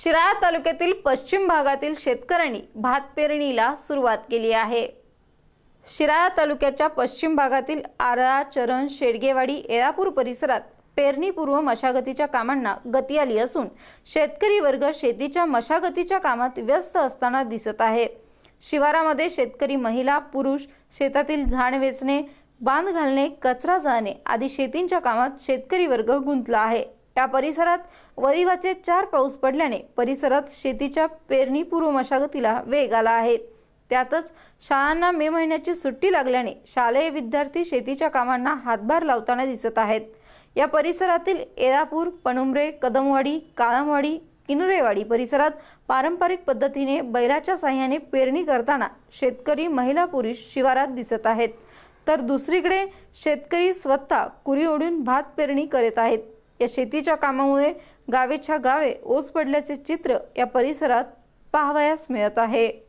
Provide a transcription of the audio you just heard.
शिराळा तालुक्यातील पश्चिम भागातील शेतकऱ्यांनी भात पेरणीला सुरुवात केली आहे. शिराळा तालुक्याच्या पश्चिम भागातील आरळा चरण शेडगेवाडी एळापूर परिसरात पेरणीपूर्व मशागतीच्या कामांना गती आली असून शेतकरी वर्ग शेतीच्या मशागतीच्या कामात व्यस्त असताना दिसत आहे. शिवारामध्ये शेतकरी महिला पुरुष शेतातील घाण वेचणे बांध घालणे कचरा जाळणे आदी शेतींच्या कामात शेतकरी वर्ग गुंतला आहे. या परिसरात वळीवाचे चार पाऊस पडल्याने परिसरात शेतीच्या पेरणीपूर्व मशागतीला वेग आला आहे. त्यातच शाळांना मे महिन्याची सुट्टी लागल्याने शालेय विद्यार्थी शेतीच्या कामांना हातभार लावताना दिसत आहेत. या परिसरातील एळापूर पणुमरे कदमवाडी काळमवाडी किनुरेवाडी परिसरात पारंपरिक पद्धतीने बैलाच्या साह्याने पेरणी करताना शेतकरी महिला पुरुष शिवारात दिसत आहेत. तर दुसरीकडे शेतकरी स्वतः कुरी ओढून भात पेरणी करीत आहेत. या शेतीच्या कामामुळे गावेच्या गावे ओस पडल्याचे चित्र या परिसरात पाहावयास मिळत आहे.